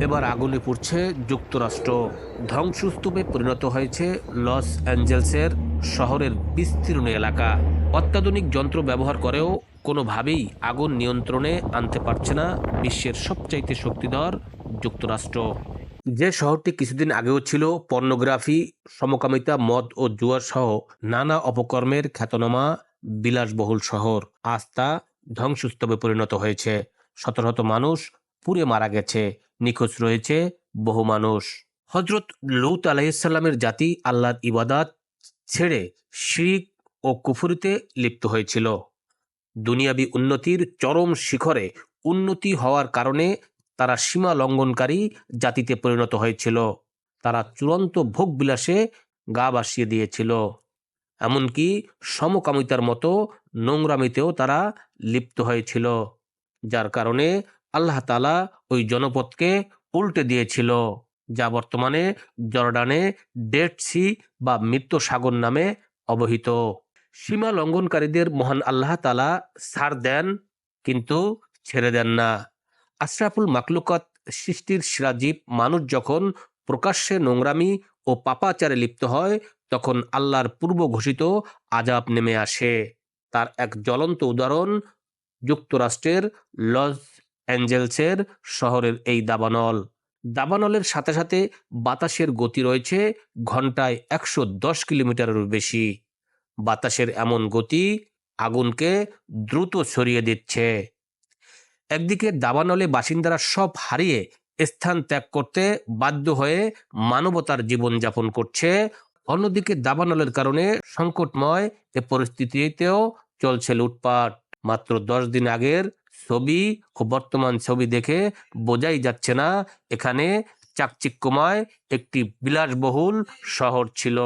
এবার আগুনে পুড়ছে যুক্তরাষ্ট্র। ধ্বংসস্তূপে পরিণত হয়েছে লস অ্যাঞ্জেলসের শহরের বিস্তীর্ণ এলাকা। অত্যাধুনিক যন্ত্র ব্যবহার করেও কোনোভাবেই আগুন নিয়ন্ত্রণে আনতে পারছে না বিশ্বের সবচাইতে শক্তিধর যুক্তরাষ্ট্র। যে শহরটি কিছুদিন আগেও ছিল পর্নোগ্রাফি, সমকামিতা, মদ ও জুয়ার সহ নানা অপকর্মের খ্যাতনামা বিলাসবহুল শহর। আজ তা ধ্বংসস্তূপে পরিণত হয়েছে। শত শত মানুষ পুড়ে মারা গেছে, নিখোঁজ রয়েছে বহু মানুষ। হজরত লৌত আলাইসাল্লামের জাতি আল্লাহর ইবাদাত ছেড়ে শিরিক ও কুফুরিতে লিপ্ত হয়েছিল। দুনিয়াবি উন্নতির চরম শিখরে উন্নতি হওয়ার কারণে তারা সীমা লঙ্ঘনকারী জাতিতে পরিণত হয়েছিল। তারা চূড়ান্ত ভোগবিলাসে গা বাসিয়ে দিয়েছিল। এমনকি সমকামিতার মতো নোংরামিতেও তারা লিপ্ত হয়েছিল, যার কারণে আল্লাহ তালা ওই জনপদকে উল্টে দিয়েছিল, যা বর্তমানে জর্ডানে ডেড সি বা মৃত্যু সাগর নামে অবহিত। সীমা লঙ্ঘনকারীদের মহান আল্লাহ তালা সার দেন, কিন্তু ছেড়ে দেন না। আশরাফুল মাকলুকাত সৃষ্টির সিরাজীব মানুষ যখন প্রকাশ্যে নোংরামি ও পাপাচারে লিপ্ত হয়, তখন আল্লাহর পূর্ব ঘোষিত আজাব নেমে আসে। তার এক জ্বলন্ত উদাহরণ যুক্তরাষ্ট্রের লস অ্যাঞ্জেলসের শহরের এই দাবানল। দাবানলের সাথে সাথে বাতাসের গতি রয়েছে ঘন্টায় একশো দশ কিলোমিটারেরও বেশি। বাতাসের এমন গতি আগুনকে দ্রুত ছড়িয়ে দিচ্ছে। একদিকে দাবানলে বাসিন্দারা সব হারিয়ে স্থান ত্যাগ করতে বাধ্য হয়ে মানবতার জীবনযাপন করছে। অন্যদিকে দাবানলের কারণে সংকটময় এ পরিস্থিতিতেও চলছে লুটপাট। মাত্র দশ দিন আগের ছবি ও বর্তমান ছবি দেখে বোঝাই যাচ্ছে না এখানে চাকচিক্যময় একটি বিলাসবহুল শহর ছিল।